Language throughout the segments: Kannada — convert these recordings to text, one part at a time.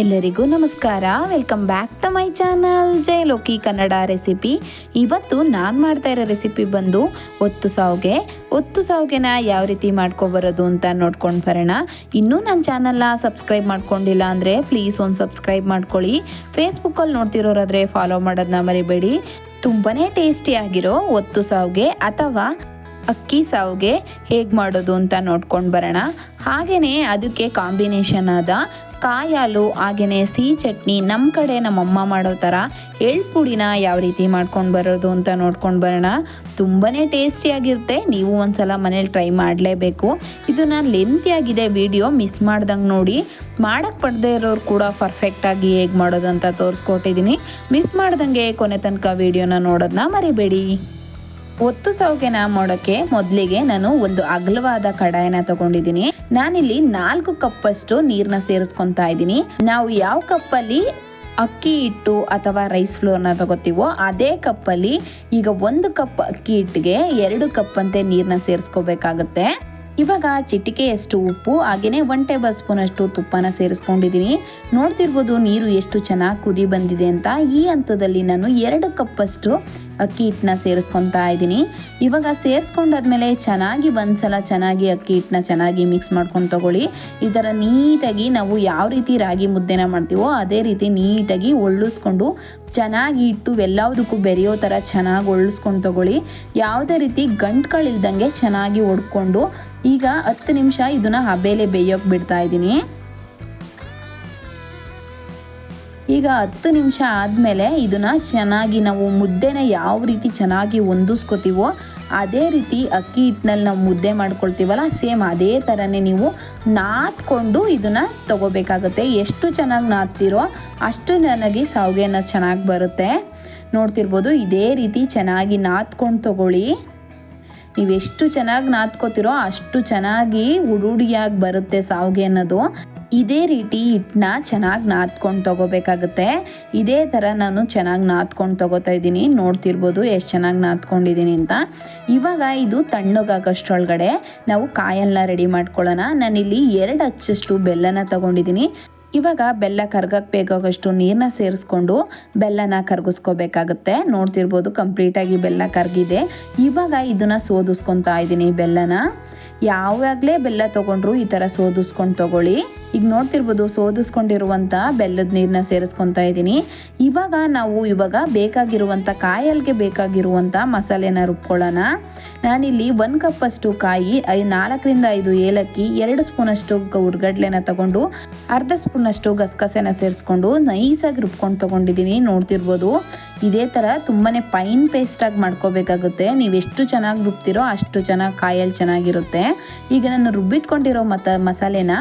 ಎಲ್ಲರಿಗೂ ನಮಸ್ಕಾರ. Welcome back to my channel ಜಯಲೋಕಿ Kannada recipe ಇವತ್ತು ನಾನು ಮಾಡ್ತಾ ಇರೋ ರೆಸಿಪಿ ಬಂದು ಒತ್ತು ಸಾವಿಗೆ. ಒತ್ತು ಸಾವಿಗೆನ ಯಾವ ರೀತಿ ಮಾಡ್ಕೊಬರೋದು ಅಂತ ನೋಡ್ಕೊಂಡು ಬರೋಣ. ಇನ್ನೂ ನನ್ನ ಚಾನಲ್ನ ಸಬ್ಸ್ಕ್ರೈಬ್ ಮಾಡ್ಕೊಂಡಿಲ್ಲ ಅಂದರೆ ಪ್ಲೀಸ್ ಒಂದು ಸಬ್ಸ್ಕ್ರೈಬ್ ಮಾಡ್ಕೊಳ್ಳಿ. ಫೇಸ್ಬುಕ್ಕಲ್ಲಿ ನೋಡ್ತಿರೋರಾದರೆ ಫಾಲೋ ಮಾಡೋದನ್ನ ಮರಿಬೇಡಿ. ತುಂಬಾ ಟೇಸ್ಟಿಯಾಗಿರೋ ಒತ್ತು ಸಾವಿಗೆ ಅಥವಾ ಅಕ್ಕಿ ಸಾವಿಗೆ ಹೇಗೆ ಮಾಡೋದು ಅಂತ ನೋಡ್ಕೊಂಡು ಬರೋಣ. ಹಾಗೆಯೇ ಅದಕ್ಕೆ ಕಾಂಬಿನೇಷನ್ ಆದ ಕಾಯಿ ಹಾಲು ಹಾಗೆಯೇ ಸಿಹಿ ಚಟ್ನಿ ನಮ್ಮ ಕಡೆ ನಮ್ಮಮ್ಮ ಮಾಡೋ ಥರ ಎಳ್ಳು ಪುಡಿನ ಯಾವ ರೀತಿ ಮಾಡ್ಕೊಂಡು ಬರೋದು ಅಂತ ನೋಡ್ಕೊಂಡು ಬರೋಣ. ತುಂಬಾ ಟೇಸ್ಟಿಯಾಗಿರುತ್ತೆ. ನೀವು ಒಂದ್ಸಲ ಮನೇಲಿ ಟ್ರೈ ಮಾಡಲೇಬೇಕು. ಇದು ನಾನು ಲೆಂತಿಯಾಗಿದೆ ವಿಡಿಯೋ, ಮಿಸ್ ಮಾಡ್ದಂಗೆ ನೋಡಿ. ಮಾಡೋಕ್ಕೆ ಪಡದೇ ಇರೋರು ಕೂಡ ಪರ್ಫೆಕ್ಟಾಗಿ ಹೇಗೆ ಮಾಡೋದು ಅಂತ ತೋರಿಸ್ಕೊಟ್ಟಿದ್ದೀನಿ ಮಿಸ್ ಮಾಡ್ದಂಗೆ ಕೊನೆ ತನಕ ವೀಡಿಯೋನ ನೋಡೋದನ್ನ ಮರಿಬೇಡಿ. ಒತ್ತು ಸೌಗೆನ ಮಾಡೋಕೆ ಮೊದಲಿಗೆ ನಾನು ಒಂದು ಅಗಲವಾದ ಕಡಾಯನ ತಗೊಂಡಿದ್ದೀನಿ. ನಾನಿಲ್ಲಿ ನಾಲ್ಕು ಕಪ್ಪಷ್ಟು ನೀರನ್ನ ಸೇರಿಸ್ಕೊಂತಾ ಇದ್ದೀನಿ. ನಾವು ಯಾವ ಕಪ್ಪಲ್ಲಿ ಅಕ್ಕಿ ಹಿಟ್ಟು ಅಥವಾ ರೈಸ್ ಫ್ಲೋರ್ನ ತಗೋತೀವೋ ಅದೇ ಕಪ್ಪಲ್ಲಿ ಈಗ ಒಂದು ಕಪ್ ಅಕ್ಕಿ ಹಿಟ್ಟಿಗೆ ಎರಡು ಕಪ್ ಅಂತೆ ನೀರನ್ನ ಸೇರಿಸ್ಕೋಬೇಕಾಗತ್ತೆ. ಇವಾಗ ಚಿಟಿಕೆಯಷ್ಟು ಉಪ್ಪು ಹಾಗೆಯೇ ಒನ್ ಟೇಬಲ್ ಸ್ಪೂನ್ ಅಷ್ಟು ತುಪ್ಪನ ಸೇರಿಸ್ಕೊಂಡಿದ್ದೀನಿ. ನೋಡ್ತಿರ್ಬೋದು ನೀರು ಎಷ್ಟು ಚೆನ್ನಾಗಿ ಕುದಿ ಬಂದಿದೆ ಅಂತ. ಈ ಹಂತದಲ್ಲಿ ನಾನು ಎರಡು ಕಪ್ಪಷ್ಟು ಅಕ್ಕಿ ಹಿಟ್ಟನ್ನ ಸೇರಿಸ್ಕೊತಾ ಇದ್ದೀನಿ. ಇವಾಗ ಸೇರಿಸ್ಕೊಂಡಾದ್ಮೇಲೆ ಚೆನ್ನಾಗಿ ಒಂದ್ಸಲ ಚೆನ್ನಾಗಿ ಅಕ್ಕಿ ಹಿಟ್ಟನ್ನ ಚೆನ್ನಾಗಿ ಮಿಕ್ಸ್ ಮಾಡ್ಕೊಂಡು ತೊಗೊಳ್ಳಿ. ಈ ಥರ ನೀಟಾಗಿ ನಾವು ಯಾವ ರೀತಿ ರಾಗಿ ಮುದ್ದೆನ ಮಾಡ್ತೀವೋ ಅದೇ ರೀತಿ ನೀಟಾಗಿ ಒಳ್ಳಿಸ್ಕೊಂಡು ಚೆನ್ನಾಗಿ ಇಟ್ಟು ಎಲ್ಲದಕ್ಕೂ ಬೆರೆಯೋ ಥರ ಚೆನ್ನಾಗಿ ಒಳ್ಳಿಸ್ಕೊಂಡು ತಗೊಳ್ಳಿ. ಯಾವುದೇ ರೀತಿ ಗಂಟುಗಳಿಲ್ದಂಗೆ ಚೆನ್ನಾಗಿ ಒಡ್ಕೊಂಡು ಈಗ ಹತ್ತು ನಿಮಿಷ ಇದನ್ನ ಹಬೆಲೆ ಬೇಯೋಕೆ ಬಿಡ್ತಾ ಇದ್ದೀನಿ. ಈಗ ಹತ್ತು ನಿಮಿಷ ಆದಮೇಲೆ ಇದನ್ನು ಚೆನ್ನಾಗಿ ನಾವು ಮುದ್ದೆನ ಯಾವ ರೀತಿ ಚೆನ್ನಾಗಿ ಹೊಂದಿಸ್ಕೋತೀವೋ ಅದೇ ರೀತಿ ಅಕ್ಕಿ ಹಿಟ್ಟಿನಲ್ಲಿ ನಾವು ಮುದ್ದೆ ಮಾಡ್ಕೊಳ್ತೀವಲ್ಲ, ಸೇಮ್ ಅದೇ ಥರನೇ ನೀವು ನಾದ್ಕೊಂಡು ಇದನ್ನು ತಗೋಬೇಕಾಗುತ್ತೆ. ಎಷ್ಟು ಚೆನ್ನಾಗಿ ನಾದ್ತಿರೋ ಅಷ್ಟು ನನಗೆ ಸಾವಿಗೆನ ಚೆನ್ನಾಗಿ ಬರುತ್ತೆ. ನೋಡ್ತಿರ್ಬೋದು, ಇದೇ ರೀತಿ ಚೆನ್ನಾಗಿ ನಾದ್ಕೊಂಡು ತಗೊಳ್ಳಿ. ನೀವು ಎಷ್ಟು ಚೆನ್ನಾಗಿ ನಾದ್ಕೋತಿರೋ ಅಷ್ಟು ಚೆನ್ನಾಗಿ ಉಡುಡಿಯಾಗಿ ಬರುತ್ತೆ ಸಾವಿಗೆ ಅನ್ನೋದು. ಇದೇ ರೀತಿ ಹಿಟ್ಟನ್ನ ಚೆನ್ನಾಗಿ ನಾದ್ಕೊಂಡು ತಗೋಬೇಕಾಗುತ್ತೆ. ಇದೇ ಥರ ನಾನು ಚೆನ್ನಾಗಿ ನಾದ್ಕೊಂಡು ತಗೋತಾ ಇದ್ದೀನಿ. ನೋಡ್ತಿರ್ಬೋದು ಎಷ್ಟು ಚೆನ್ನಾಗಿ ನಾದ್ಕೊಂಡಿದ್ದೀನಿ ಅಂತ. ಇವಾಗ ಇದು ತಣ್ಣಗಾಗೋಷ್ಟ್ರೊಳಗಡೆ ನಾವು ಕಾಯಲ್ನ ರೆಡಿ ಮಾಡ್ಕೊಳ್ಳೋಣ. ನಾನಿಲ್ಲಿ ಎರಡು ಹಚ್ಚಷ್ಟು ಬೆಲ್ಲನ ತಗೊಂಡಿದ್ದೀನಿ. ಇವಾಗ ಬೆಲ್ಲ ಕರ್ಗಕ್ಕೆ ಬೇಕಾಗಷ್ಟು ನೀರನ್ನ ಸೇರಿಸ್ಕೊಂಡು ಬೆಲ್ಲನ ಕರ್ಗಿಸ್ಕೋಬೇಕಾಗುತ್ತೆ. ನೋಡ್ತಿರ್ಬೋದು, ಕಂಪ್ಲೀಟಾಗಿ ಬೆಲ್ಲ ಕರ್ಗಿದೆ. ಇವಾಗ ಇದನ್ನು ಸೋದಿಸ್ಕೊತಾ ಇದ್ದೀನಿ ಬೆಲ್ಲನ. ಯಾವಾಗಲೇ ಬೆಲ್ಲ ತೊಗೊಂಡ್ರು ಈ ಥರ ಸೋದಿಸ್ಕೊಂಡು ತಗೊಳ್ಳಿ. ಈಗ ನೋಡ್ತಿರ್ಬೋದು ಸೋದಿಸ್ಕೊಂಡಿರುವಂಥ ಬೆಲ್ಲದ ನೀರನ್ನ ಸೇರಿಸ್ಕೊತಾ ಇದ್ದೀನಿ. ಇವಾಗ ನಾವು ಇವಾಗ ಬೇಕಾಗಿರುವಂಥ ಕಾಯಲ್ಗೆ ಬೇಕಾಗಿರುವಂಥ ಮಸಾಲೆನ ರುಬ್ಕೊಳ್ಳೋಣ. ನಾನಿಲ್ಲಿ ಒಂದು ಕಪ್ಪಷ್ಟು ಕಾಯಿ, ಐ ನಾಲ್ಕರಿಂದ ಐದು ಏಲಕ್ಕಿ, ಎರಡು ಸ್ಪೂನಷ್ಟು ಉರ್ಗಡ್ಲೆನ ತಗೊಂಡು, ಅರ್ಧ ಸ್ಪೂನಷ್ಟು ಗಸಗಸೆನ ಸೇರಿಸ್ಕೊಂಡು ನೈಸಾಗಿ ರುಬ್ಕೊಂಡು ತೊಗೊಂಡಿದ್ದೀನಿ. ನೋಡ್ತಿರ್ಬೋದು ಇದೇ ಥರ ತುಂಬಾ ಪೈನ್ ಪೇಸ್ಟಾಗಿ ಮಾಡ್ಕೋಬೇಕಾಗುತ್ತೆ. ನೀವು ಎಷ್ಟು ಚೆನ್ನಾಗಿ ರುಬ್ತಿರೋ ಅಷ್ಟು ಚೆನ್ನಾಗಿ ಕಾಯಲ್ಲಿ ಚೆನ್ನಾಗಿರುತ್ತೆ. ಈಗ ನಾನು ರುಬ್ಬಿಟ್ಕೊಂಡಿರೋ ಮತ ಮಸಾಲೆನ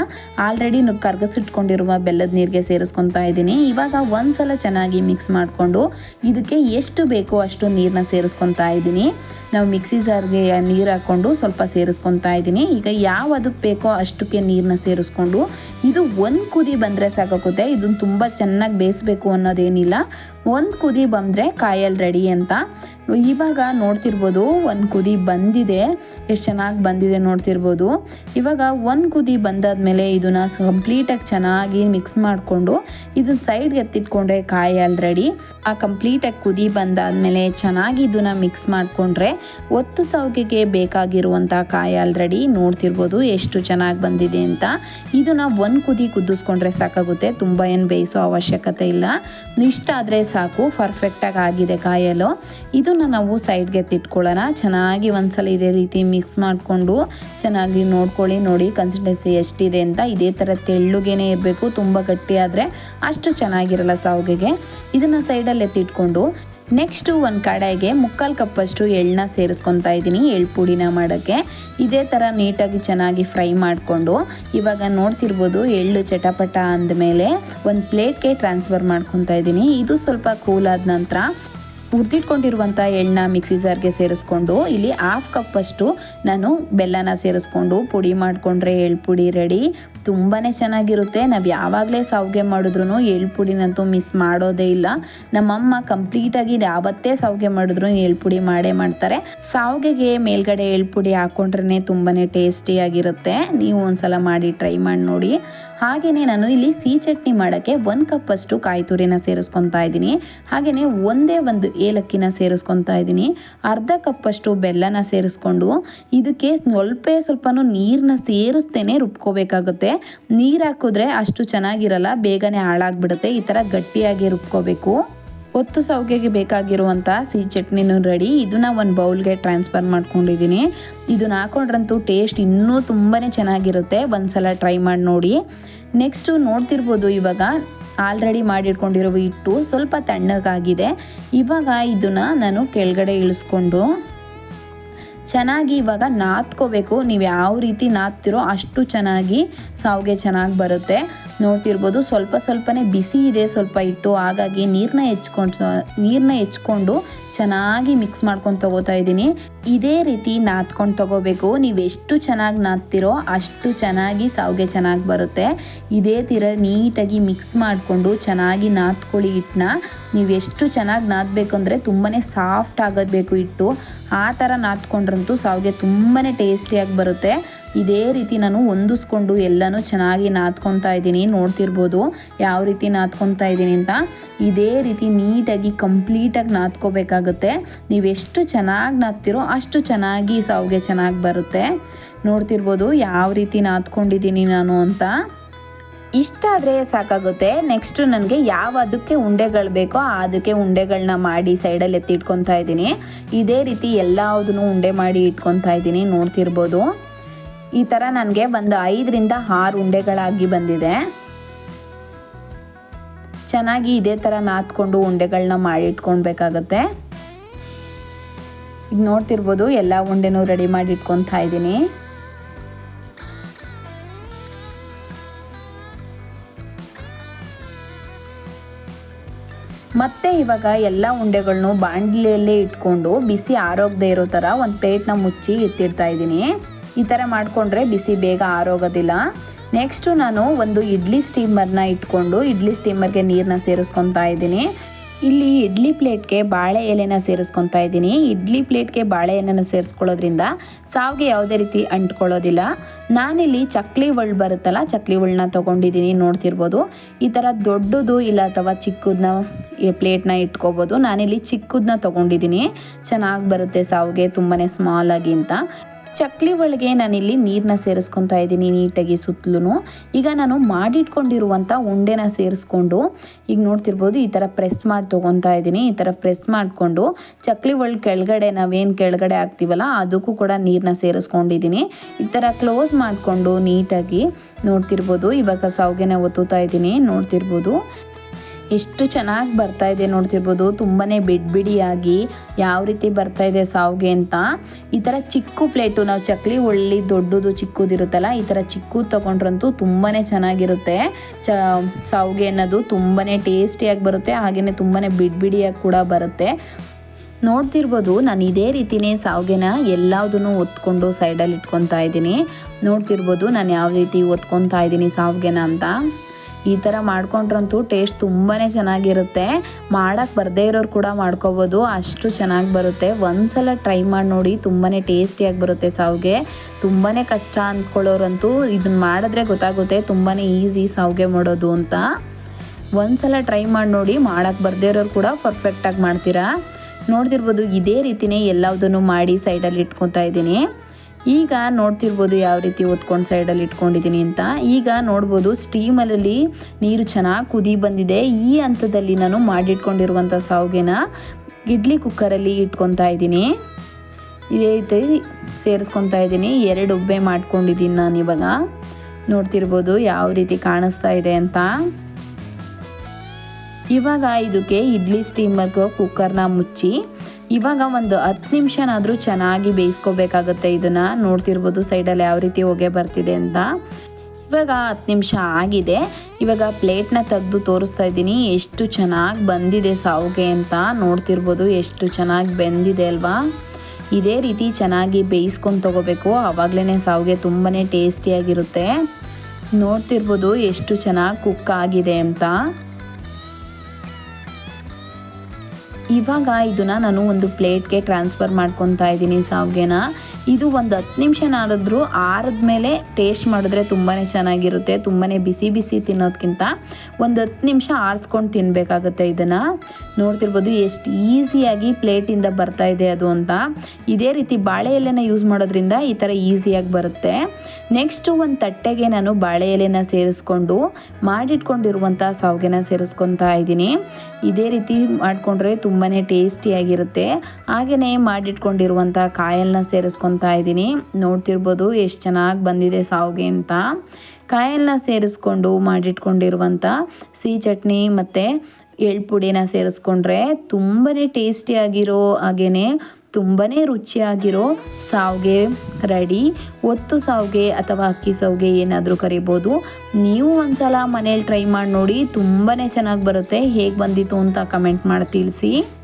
ಆಲ್ರೆಡಿ ಕರ್ಗಸಿಟ್ಕೊಂಡಿರುವ ಬೆಲ್ಲದ ನೀರಿಗೆ ಸೇರಿಸ್ಕೊತಾ ಇದ್ದೀನಿ. ಇವಾಗ ಒಂದ್ಸಲ ಚೆನ್ನಾಗಿ ಮಿಕ್ಸ್ ಮಾಡಿಕೊಂಡು ಇದಕ್ಕೆ ಎಷ್ಟು ಬೇಕೋ ಅಷ್ಟು ನೀರನ್ನ ಸೇರಿಸ್ಕೊತಾ ಇದ್ದೀನಿ. ನಾವು ಮಿಕ್ಸಿ ಜಾರ್ಗೆ ನೀರು ಹಾಕ್ಕೊಂಡು ಸ್ವಲ್ಪ ಸೇರಿಸ್ಕೊತಾ ಇದ್ದೀನಿ. ಈಗ ಯಾವ ಅದಕ್ಕೆ ಬೇಕೋ ಅಷ್ಟಕ್ಕೆ ನೀರನ್ನ ಸೇರಿಸ್ಕೊಂಡು ಇದು ಒಂದು ಕುದಿ ಬಂದರೆ ಸಾಕಾಗುತ್ತೆ. ಇದನ್ನು ತುಂಬ ಚೆನ್ನಾಗಿ ಬೇಯಿಸ್ಬೇಕು ಅನ್ನೋದೇನಿಲ್ಲ. ಒಂದು ಕುದಿ ಬಂದರೆ ಕಾಯಲ್ಲಿ ರೆಡಿ ಅಂತ. ಇವಾಗ ನೋಡ್ತಿರ್ಬೋದು ಒಂದು ಕುದಿ ಬಂದಿದೆ. ಎಷ್ಟು ಚೆನ್ನಾಗಿ ಬಂದಿದೆ ನೋಡ್ತಿರ್ಬೋದು. ಇವಾಗ ಒಂದು ಕುದಿ ಬಂದಾದ್ಮೇಲೆ ಇದನ್ನು ಕಂಪ್ಲೀಟಾಗಿ ಚೆನ್ನಾಗಿ ಮಿಕ್ಸ್ ಮಾಡಿಕೊಂಡು ಇದನ್ನ ಸೈಡ್ಗೆ ಎತ್ತಿಟ್ಕೊಂಡ್ರೆ ಕಾಯಿ ಆಲ್ರೆಡಿ ಆ ಕಂಪ್ಲೀಟಾಗಿ ಕುದಿ ಬಂದಾದ್ಮೇಲೆ ಚೆನ್ನಾಗಿ ಇದನ್ನು ಮಿಕ್ಸ್ ಮಾಡಿಕೊಂಡ್ರೆ ಒತ್ತು ಸೌಕೆಗೆ ಬೇಕಾಗಿರುವಂಥ ಕಾಯಿ ಆಲ್ರೆಡಿ ನೋಡ್ತಿರ್ಬೋದು ಎಷ್ಟು ಚೆನ್ನಾಗಿ ಬಂದಿದೆ ಅಂತ. ಇದನ್ನು ಒಂದು ಕುದಿ ಕುದಿಸ್ಕೊಂಡ್ರೆ ಸಾಕಾಗುತ್ತೆ. ತುಂಬ ಏನು ಬೇಯಿಸೋ ಅವಶ್ಯಕತೆ ಇಲ್ಲ. ಇಷ್ಟ ಆದರೆ ಸಾಕು. ಪರ್ಫೆಕ್ಟಾಗಿ ಆಗಿದೆ ಕಾಯಲು. ಇದನ್ನು ನಾವು ಸೈಡ್ಗೆ ಎತ್ತಿಟ್ಕೊಳ್ಳೋಣ ಚೆನ್ನಾಗಿ ಒಂದ್ಸಲ ಇದೇ ರೀತಿ ಮಿಕ್ಸ್ ಮಾಡಿಕೊಂಡು ಚೆನ್ನಾಗಿ ನೋಡ್ಕೊಳ್ಳಿ, ನೋಡಿ ಕನ್ಸಿಸ್ಟೆನ್ಸಿ ಎಷ್ಟಿದೆ ಅಂತ. ಇದೇ ಥರ ತೆಳ್ಳುಗೇನೆ ಇರಬೇಕು, ತುಂಬ ಗಟ್ಟಿ ಆದರೆ ಅಷ್ಟು ಚೆನ್ನಾಗಿರಲ್ಲ ಸಾವಿಗೆಗೆ. ಇದನ್ನು ಸೈಡಲ್ಲಿ ಎತ್ತಿಟ್ಕೊಂಡು ನೆಕ್ಸ್ಟು ಒಂದು ಕಡೆಗೆ ಮುಕ್ಕಾಲು ಕಪ್ಪಷ್ಟು ಎಳ್ಳನ್ನ ಸೇರಿಸ್ಕೊತಾ ಇದ್ದೀನಿ ಎಳ್ಳು ಪುಡಿನ ಮಾಡೋಕ್ಕೆ. ಇದೇ ಥರ ನೀಟಾಗಿ ಚೆನ್ನಾಗಿ ಫ್ರೈ ಮಾಡಿಕೊಂಡು, ಇವಾಗ ನೋಡ್ತಿರ್ಬೋದು ಎಳ್ಳು ಚಟಪಟ ಅಂದಮೇಲೆ ಒಂದು ಪ್ಲೇಟ್ಗೆ ಟ್ರಾನ್ಸ್ಫರ್ ಮಾಡ್ಕೊತಾ ಇದ್ದೀನಿ. ಇದು ಸ್ವಲ್ಪ ಕೂಲ್ ಆದ ನಂತರ ಹುರಿದಿಟ್ಕೊಂಡಿರುವಂಥ ಎಳ್ಳನ್ನ ಮಿಕ್ಸಿ ಜಾರ್ಗೆ ಸೇರಿಸ್ಕೊಂಡು, ಇಲ್ಲಿ ಹಾಫ್ ಕಪ್ಪಷ್ಟು ನಾನು ಬೆಲ್ಲನ ಸೇರಿಸ್ಕೊಂಡು, ಪುಡಿ ಮಾಡಿಕೊಂಡ್ರೆ ಎಳ್ಳು ಪುಡಿ ರೆಡಿ ತುಂಬಾ ಚೆನ್ನಾಗಿರುತ್ತೆ. ನಾವು ಯಾವಾಗಲೇ ಸಾವಿಗೆ ಮಾಡಿದ್ರು ಎಳ್ಳು ಪುಡಿನಂತೂ ಮಿಸ್ ಮಾಡೋದೇ ಇಲ್ಲ. ನಮ್ಮಮ್ಮ ಕಂಪ್ಲೀಟಾಗಿ ಯಾವತ್ತೇ ಸಾವಿಗೆ ಮಾಡಿದ್ರು ಎಳ್ಳು ಪುಡಿ ಮಾಡೇ ಮಾಡ್ತಾರೆ. ಸಾವಿಗೆಗೆ ಮೇಲ್ಗಡೆ ಎಳ್ಳು ಪುಡಿ ಹಾಕ್ಕೊಂಡ್ರೆ ತುಂಬಾ ಟೇಸ್ಟಿಯಾಗಿರುತ್ತೆ ನೀವು ಒಂದ್ಸಲ ಮಾಡಿ ಟ್ರೈ ಮಾಡಿ ನೋಡಿ. ಹಾಗೆಯೇ ನಾನು ಇಲ್ಲಿ ಸಿಹಿ ಚಟ್ನಿ ಮಾಡೋಕ್ಕೆ ಒಂದು ಕಪ್ಪಷ್ಟು ಕಾಯಿ ತುರಿನ ಸೇರಿಸ್ಕೊತಾ ಇದ್ದೀನಿ. ಹಾಗೆಯೇ ಒಂದೇ ಒಂದು ಏಲಕ್ಕಿನ ಸೇರಿಸ್ಕೊತಾ ಇದ್ದೀನಿ. ಅರ್ಧ ಕಪ್ಪಷ್ಟು ಬೆಲ್ಲನ ಸೇರಿಸ್ಕೊಂಡು ಇದಕ್ಕೆ ಸ್ವಲ್ಪ ಸ್ವಲ್ಪ ನೀರನ್ನ ಸೇರಿಸ್ತೇನೆ ರುಬ್ಕೋಬೇಕಾಗುತ್ತೆ. ನೀರು ಹಾಕಿದ್ರೆ ಅಷ್ಟು ಚೆನ್ನಾಗಿರಲ್ಲ, ಬೇಗನೆ ಹಾಳಾಗ್ಬಿಡುತ್ತೆ. ಈ ಥರ ಗಟ್ಟಿಯಾಗಿ ರುಬ್ಕೋಬೇಕು. ಒತ್ತು ಸೌಗೆಗೆ ಬೇಕಾಗಿರುವಂಥ ಸಿಹಿ ಚಟ್ನಿನೂ ರೆಡಿ ಇದನ್ನ ಒಂದು ಬೌಲ್ಗೆ ಟ್ರಾನ್ಸ್ಫರ್ ಮಾಡ್ಕೊಂಡಿದ್ದೀನಿ. ಇದನ್ನ ಹಾಕೊಂಡ್ರಂತೂ ಟೇಸ್ಟ್ ಇನ್ನೂ ತುಂಬಾ ಚೆನ್ನಾಗಿರುತ್ತೆ. ಒಂದು ಸಲ ಟ್ರೈ ಮಾಡಿ ನೋಡಿ. ನೆಕ್ಸ್ಟು ನೋಡ್ತಿರ್ಬೋದು ಇವಾಗ ಆಲ್ರೆಡಿ ಮಾಡಿಟ್ಕೊಂಡಿರೋ ಹಿಟ್ಟು ಸ್ವಲ್ಪ ತಣ್ಣಗಾಗಿದೆ. ಇವಾಗ ಇದನ್ನು ನಾನು ಕೆಳಗಡೆ ಇಳಿಸ್ಕೊಂಡು ಚೆನ್ನಾಗಿ ಇವಾಗ ನಾದ್ಕೋಬೇಕು ನೀವು ಯಾವ ರೀತಿ ನಾದ್ತಿರೋ ಅಷ್ಟು ಚೆನ್ನಾಗಿ ಸಾವಿಗೆ ಚೆನ್ನಾಗಿ ಬರುತ್ತೆ. ನೋಡ್ತಿರ್ಬೋದು ಸ್ವಲ್ಪ ಸ್ವಲ್ಪನೇ ಬಿಸಿ ಇದೆ, ಸ್ವಲ್ಪ ಇಟ್ಟು ಹಾಗಾಗಿ ನೀರನ್ನ ಹೆಚ್ಕೊಂಡು ನೀರನ್ನ ಹೆಚ್ಕೊಂಡು ಚೆನ್ನಾಗಿ ಮಿಕ್ಸ್ ಮಾಡ್ಕೊಂಡು ತಗೋತಾ ಇದ್ದೀನಿ. ಇದೇ ರೀತಿ ನಾದ್ಕೊಂಡು ತಗೋಬೇಕು. ನೀವು ಎಷ್ಟು ಚೆನ್ನಾಗಿ ನಾದ್ತಿರೋ ಅಷ್ಟು ಚೆನ್ನಾಗಿ ಸಾವಿಗೆ ಚೆನ್ನಾಗಿ ಬರುತ್ತೆ. ಇದೇ ಥರ ನೀಟಾಗಿ ಮಿಕ್ಸ್ ಮಾಡಿಕೊಂಡು ಚೆನ್ನಾಗಿ ನಾದ್ಕೊಳ್ಳಿ ಹಿಟ್ಟನ್ನ ನೀವು ಎಷ್ಟು ಚೆನ್ನಾಗಿ ನಾದಬೇಕು ಅಂದರೆ ತುಂಬಾ ಸಾಫ್ಟ್ ಆಗಬೇಕು ಹಿಟ್ಟು. ಆ ಥರ ನಾದ್ಕೊಂಡ್ರಂತೂ ಸಾವಿಗೆ ತುಂಬಾ ಟೇಸ್ಟಿಯಾಗಿ ಬರುತ್ತೆ. ಇದೇ ರೀತಿ ನಾನು ಹೊಂದಿಸ್ಕೊಂಡು ಎಲ್ಲನೂ ಚೆನ್ನಾಗಿ ನಾದ್ಕೊತಾ ಇದ್ದೀನಿ. ನೋಡ್ತಿರ್ಬೋದು ಯಾವ ರೀತಿ ನಾದ್ಕೊತಾ ಇದ್ದೀನಿ ಅಂತ. ಇದೇ ರೀತಿ ನೀಟಾಗಿ, ಕಂಪ್ಲೀಟಾಗಿ ನಾದ್ಕೋಬೇಕಾಗುತ್ತೆ. ನೀವು ಎಷ್ಟು ಚೆನ್ನಾಗಿ ನಾದ್ತಿರೋ ಅಷ್ಟು ಚೆನ್ನಾಗಿ ಸಾವಿಗೆ ಚೆನ್ನಾಗಿ ಬರುತ್ತೆ. ನೋಡ್ತಿರ್ಬೋದು ಯಾವ ರೀತಿ ನಾದ್ಕೊಂಡಿದ್ದೀನಿ ನಾನು ಅಂತ. ಇಷ್ಟ ಆದರೆ ಸಾಕಾಗುತ್ತೆ. ನೆಕ್ಸ್ಟು ನನಗೆ ಯಾವ ಅದಕ್ಕೆ ಉಂಡೆಗಳು ಬೇಕೋ ಅದಕ್ಕೆ ಉಂಡೆಗಳನ್ನ ಮಾಡಿ ಸೈಡಲ್ಲಿ ಎತ್ತಿಟ್ಕೊತಾ ಇದ್ದೀನಿ. ಇದೇ ರೀತಿ ಎಲ್ಲದನ್ನು ಉಂಡೆ ಮಾಡಿ ಇಟ್ಕೊತಾ ಇದ್ದೀನಿ. ನೋಡ್ತಿರ್ಬೋದು. ಈ ಥರ ನನಗೆ ಒಂದು ಐದರಿಂದ ಆರು ಉಂಡೆಗಳಾಗಿ ಬಂದಿದೆ. ಚೆನ್ನಾಗಿ ಇದೇ ಥರ ನಾದ್ಕೊಂಡು ಉಂಡೆಗಳನ್ನ ಮಾಡಿಟ್ಕೊಳ್ಬೇಕಾಗತ್ತೆ ಈಗ ನೋಡ್ತಿರ್ಬೋದು ಎಲ್ಲ ಉಂಡೆನೂ ರೆಡಿ ಮಾಡಿ ಇಟ್ಕೊತಾ ಇದ್ದೀನಿ. ಮತ್ತೆ ಇವಾಗ ಎಲ್ಲ ಉಂಡೆಗಳನ್ನು ಬಾಂಡ್ಲಿಯಲ್ಲೇ ಇಟ್ಕೊಂಡು ಬಿಸಿ ಆರೋಗ್ಯದೇ ಇರೋ ಥರ ಒಂದು ಪ್ಲೇಟ್ನ ಮುಚ್ಚಿ ಎತ್ತಿಡ್ತಾ ಇದ್ದೀನಿ. ಈ ಥರ ಮಾಡಿಕೊಂಡ್ರೆ ಬಿಸಿ ಬೇಗ ಆರೋಗೋದಿಲ್ಲ. ನೆಕ್ಸ್ಟು ನಾನು ಒಂದು ಇಡ್ಲಿ ಸ್ಟೀಮರ್ನ ಇಟ್ಕೊಂಡು ಇಡ್ಲಿ ಸ್ಟೀಮರ್ಗೆ ನೀರನ್ನ ಸೇರಿಸ್ಕೊತಾ ಇದ್ದೀನಿ. ಇಲ್ಲಿ ಇಡ್ಲಿ ಪ್ಲೇಟ್ಗೆ ಬಾಳೆ ಎಲೆನ ಸೇರಿಸ್ಕೊತಾ ಇದ್ದೀನಿ. ಇಡ್ಲಿ ಪ್ಲೇಟ್ಗೆ ಬಾಳೆ ಎಲೆನ ಸೇರಿಸ್ಕೊಳ್ಳೋದ್ರಿಂದ ಸಾವಿಗೆ ಯಾವುದೇ ರೀತಿ ಅಂಟ್ಕೊಳ್ಳೋದಿಲ್ಲ. ನಾನಿಲ್ಲಿ ಚಕ್ಲಿ ಒಳ್ಳು ಬರುತ್ತಲ್ಲ, ಚಕ್ಲಿ ಒಳ್ಳನ್ನ ತೊಗೊಂಡಿದ್ದೀನಿ, ನೋಡ್ತಿರ್ಬೋದು. ಈ ಥರ ದೊಡ್ಡದು ಇಲ್ಲ ಅಥವಾ ಚಿಕ್ಕದನ್ನ ಪ್ಲೇಟ್ನ ಇಟ್ಕೋಬೋದು. ನಾನಿಲ್ಲಿ ಚಿಕ್ಕದನ್ನ ತೊಗೊಂಡಿದ್ದೀನಿ. ಚೆನ್ನಾಗಿ ಬರುತ್ತೆ ಸಾವಿಗೆ ತುಂಬಾ ಸ್ಮಾಲ್ ಆಗಿ ಅಂತ. ಚಕ್ಲಿ ಒಳಗೆ ನಾನಿಲ್ಲಿ ನೀರನ್ನ ಸೇರಿಸ್ಕೊತಾ ಇದ್ದೀನಿ ನೀಟಾಗಿ ಸುತ್ತಲೂ ಈಗ ನಾನು ಮಾಡಿಟ್ಕೊಂಡಿರುವಂಥ ಉಂಡೆನ ಸೇರಿಸ್ಕೊಂಡು, ಈಗ ನೋಡ್ತಿರ್ಬೋದು ಈ ಥರ ಪ್ರೆಸ್ ಮಾಡಿ ತೊಗೊತಾ ಇದ್ದೀನಿ. ಈ ಥರ ಪ್ರೆಸ್ ಮಾಡಿಕೊಂಡು, ಚಕ್ಲಿ ಒಳಗೆ ಕೆಳಗಡೆ ನಾವೇನು ಕೆಳಗಡೆ ಹಾಕ್ತೀವಲ್ಲ, ಅದಕ್ಕೂ ಕೂಡ ನೀರನ್ನ ಸೇರಿಸ್ಕೊಂಡಿದ್ದೀನಿ. ಈ ಥರ ಕ್ಲೋಸ್ ಮಾಡಿಕೊಂಡು ನೀಟಾಗಿ ನೋಡ್ತಿರ್ಬೋದು. ಇವಾಗ ಸಾವಿಗೆನ ಒತ್ತುತ್ತಾ ಇದ್ದೀನಿ, ನೋಡ್ತಿರ್ಬೋದು. ಎಷ್ಟು ಚೆನ್ನಾಗಿ ಬರ್ತಾ ಇದೆ ನೋಡ್ತಿರ್ಬೋದು. ತುಂಬಾ ಬಿಡ್ಬಿಡಿಯಾಗಿ ಯಾವ ರೀತಿ ಬರ್ತಾ ಇದೆ ಸಾವಿಗೆ ಅಂತ. ಈ ಥರ ಚಿಕ್ಕ ಪ್ಲೇಟು, ನಾವು ಚಕ್ಲಿ ಒಳ್ಳೆ ದೊಡ್ಡದು ಚಿಕ್ಕದಿರುತ್ತಲ್ಲ, ಈ ಥರ ಚಿಕ್ಕದು ತೊಗೊಂಡ್ರಂತೂ ತುಂಬಾ ಚೆನ್ನಾಗಿರುತ್ತೆ. ಚ, ಸಾವಿಗೆ ಅನ್ನೋದು ತುಂಬಾ ಟೇಸ್ಟಿಯಾಗಿ ಬರುತ್ತೆ ಹಾಗೆಯೇ ತುಂಬಾ ಬಿಡ್ಬಿಡಿಯಾಗಿ ಕೂಡ ಬರುತ್ತೆ. ನೋಡ್ತಿರ್ಬೋದು, ನಾನು ಇದೇ ರೀತಿನೇ ಸಾವಿಗೆನ ಎಲ್ಲದನ್ನು ಒತ್ಕೊಂಡು ಸೈಡಲ್ಲಿ ಇಟ್ಕೊತಾ ಇದ್ದೀನಿ. ನೋಡ್ತಿರ್ಬೋದು, ನಾನು ಯಾವ ರೀತಿ ಒತ್ಕೊತಾ ಇದ್ದೀನಿ ಸಾವಿಗೆನ ಅಂತ. ಈ ಥರ ಮಾಡ್ಕೊಂಡ್ರಂತೂ ಟೇಸ್ಟ್ ತುಂಬಾ ಚೆನ್ನಾಗಿರುತ್ತೆ. ಮಾಡೋಕ್ಕೆ ಬರದೇ ಇರೋರು ಕೂಡ ಮಾಡ್ಕೋಬೋದು. ಅಷ್ಟು ಚೆನ್ನಾಗಿ ಬರುತ್ತೆ. ಒಂದ್ಸಲ ಟ್ರೈ ಮಾಡಿ ನೋಡಿ ತುಂಬಾ ಟೇಸ್ಟಿಯಾಗಿ ಬರುತ್ತೆ ಸಾವಿಗೆ. ತುಂಬಾ ಕಷ್ಟ ಅಂದ್ಕೊಳ್ಳೋರಂತೂ ಇದನ್ನ ಮಾಡಿದ್ರೆ ಗೊತ್ತಾಗುತ್ತೆ ತುಂಬಾ ಈಸಿ ಸಾವಿಗೆ ಮಾಡೋದು ಅಂತ. ಒಂದ್ಸಲ ಟ್ರೈ ಮಾಡಿ ನೋಡಿ ಮಾಡೋಕ್ಕೆ ಬರದೇ ಇರೋರು ಕೂಡ ಪರ್ಫೆಕ್ಟಾಗಿ ಮಾಡ್ತೀರಾ? ನೋಡ್ತಿರ್ಬೋದು ಇದೇ ರೀತಿನೇ ಎಲ್ಲದನ್ನು ಮಾಡಿ ಸೈಡಲ್ಲಿ ಇಟ್ಕೊತಾ ಇದ್ದೀನಿ. ಈಗ ನೋಡ್ತಿರ್ಬೋದು ಯಾವ ರೀತಿ ಒತ್ಕೊಂಡು ಸೈಡಲ್ಲಿ ಇಟ್ಕೊಂಡಿದ್ದೀನಿ ಅಂತ. ಈಗ ನೋಡ್ಬೋದು ಸ್ಟೀಮಲ್ಲಿ ನೀರು ಚೆನ್ನಾಗಿ ಕುದಿ ಬಂದಿದೆ. ಈ ಹಂತದಲ್ಲಿ ನಾನು ಮಾಡಿಟ್ಕೊಂಡಿರುವಂಥ ಸಾವಿಗೆನ ಇಡ್ಲಿ ಕುಕ್ಕರಲ್ಲಿ ಇಟ್ಕೊತಾ ಇದ್ದೀನಿ. ಇದೇ ರೀತಿ ಸೇರಿಸ್ಕೊತಾ ಇದ್ದೀನಿ. ಎರಡು ಉಬ್ಬೆ ಮಾಡ್ಕೊಂಡಿದ್ದೀನಿ ನಾನು ಇವಾಗ. ನೋಡ್ತಿರ್ಬೋದು ಯಾವ ರೀತಿ ಕಾಣಿಸ್ತಾ ಇದೆ ಅಂತ. ಇವಾಗ ಇದಕ್ಕೆ ಇಡ್ಲಿ ಸ್ಟೀಮರ್ಗೆ ಕುಕ್ಕರ್ನ ಮುಚ್ಚಿ ಇವಾಗ ಒಂದು ಹತ್ತು ನಿಮಿಷನಾದರೂ ಚೆನ್ನಾಗಿ ಬೇಯಿಸ್ಕೋಬೇಕಾಗತ್ತೆ ಇದನ್ನು. ನೋಡ್ತಿರ್ಬೋದು ಸೈಡಲ್ಲಿ ಯಾವ ರೀತಿ ಹೊಗೆ ಬರ್ತಿದೆ ಅಂತ. ಇವಾಗ ಹತ್ತು ನಿಮಿಷ ಆಗಿದೆ. ಇವಾಗ ಪ್ಲೇಟ್ನ ತೆಗೆದು ತೋರಿಸ್ತಾ ಇದ್ದೀನಿ. ಎಷ್ಟು ಚೆನ್ನಾಗಿ ಬಂದಿದೆ ಸಾವಿಗೆ ಅಂತ ನೋಡ್ತಿರ್ಬೋದು. ಎಷ್ಟು ಚೆನ್ನಾಗಿ ಬೆಂದಿದೆ ಅಲ್ವಾ? ಇದೇ ರೀತಿ ಚೆನ್ನಾಗಿ ಬೇಯಿಸ್ಕೊಂಡು ತೊಗೋಬೇಕು. ಆವಾಗಲೇ ಸಾವಿಗೆ ತುಂಬಾ ಟೇಸ್ಟಿಯಾಗಿರುತ್ತೆ. ನೋಡ್ತಿರ್ಬೋದು ಎಷ್ಟು ಚೆನ್ನಾಗಿ ಕುಕ್ ಆಗಿದೆ ಅಂತ. ಇವಾಗ ಇದನ್ನ ನಾನು ಒಂದು ಪ್ಲೇಟ್ಗೆ ಟ್ರಾನ್ಸ್ಫರ್ ಮಾಡ್ಕೊತಾ ಇದ್ದೀನಿ ಸಾವಿಗೆನ. ಇದು ಒಂದು ಹತ್ತು ನಿಮಿಷನಾದರೂ ಆರಿದ್ಮೇಲೆ ಟೇಸ್ಟ್ ಮಾಡಿದ್ರೆ ತುಂಬಾ ಚೆನ್ನಾಗಿರುತ್ತೆ ತುಂಬಾ ಬಿಸಿ ಬಿಸಿ ತಿನ್ನೋದಕ್ಕಿಂತ ಒಂದು ಹತ್ತು ನಿಮಿಷ ಆರಿಸ್ಕೊಂಡು ತಿನ್ನಬೇಕಾಗುತ್ತೆ ಇದನ್ನು. ನೋಡ್ತಿರ್ಬೋದು ಎಷ್ಟು ಈಸಿಯಾಗಿ ಪ್ಲೇಟಿಂದ ಬರ್ತಾ ಇದೆ ಅದು ಅಂತ. ಇದೇ ರೀತಿ ಬಾಳೆ ಎಲೆನ ಯೂಸ್ ಮಾಡೋದ್ರಿಂದ ಈ ಥರ ಈಸಿಯಾಗಿ ಬರುತ್ತೆ. ನೆಕ್ಸ್ಟು ಒಂದು ತಟ್ಟೆಗೆ ನಾನು ಬಾಳೆ ಎಲೆನ ಸೇರಿಸ್ಕೊಂಡು ಮಾಡಿಟ್ಕೊಂಡಿರುವಂಥ ಸಾವಿಗೆನ ಸೇರಿಸ್ಕೊತಾ ಇದ್ದೀನಿ. ಇದೇ ರೀತಿ ಮಾಡಿಕೊಂಡ್ರೆ ತುಂಬಾ ಟೇಸ್ಟಿಯಾಗಿರುತ್ತೆ. ಹಾಗೆಯೇ ಮಾಡಿಟ್ಕೊಂಡಿರುವಂಥ ಕಾಯಲ್ನ ಸೇರಿಸ್ಕೊತಾ ಇದ್ದೀನಿ. ನೋಡ್ತಿರ್ಬೋದು ಎಷ್ಟು ಚೆನ್ನಾಗಿ ಬಂದಿದೆ ಸಾವಿಗೆ ಅಂತ. ಕಾಯಲ್ನ ಸೇರಿಸ್ಕೊಂಡು ಮಾಡಿಟ್ಕೊಂಡಿರುವಂಥ ಸಿಹಿ ಚಟ್ನಿ ಮತ್ತು ಎಳ್ಳು ಪುಡಿನ ಸೇರಿಸ್ಕೊಂಡ್ರೆ ತುಂಬಾ ಟೇಸ್ಟಿಯಾಗಿರೋ ಹಾಗೆಯೇ ತುಂಬಾ ರುಚಿಯಾಗಿರೋ ಸಾವಿಗೆ ರೆಡಿ. ಒತ್ತು ಸಾವಿಗೆ ಅಥವಾ ಅಕ್ಕಿ ಸಾವಿಗೆ ಏನಾದರೂ ಕರಿಬೋದು. ನೀವು ಒಂದ್ಸಲ ಮನೇಲಿ ಟ್ರೈ ಮಾಡಿ ನೋಡಿ ತುಂಬಾ ಚೆನ್ನಾಗಿ ಬರುತ್ತೆ. ಹೇಗೆ ಬಂದಿತ್ತು ಅಂತ ಕಮೆಂಟ್ ಮಾಡಿ ತಿಳಿಸಿ.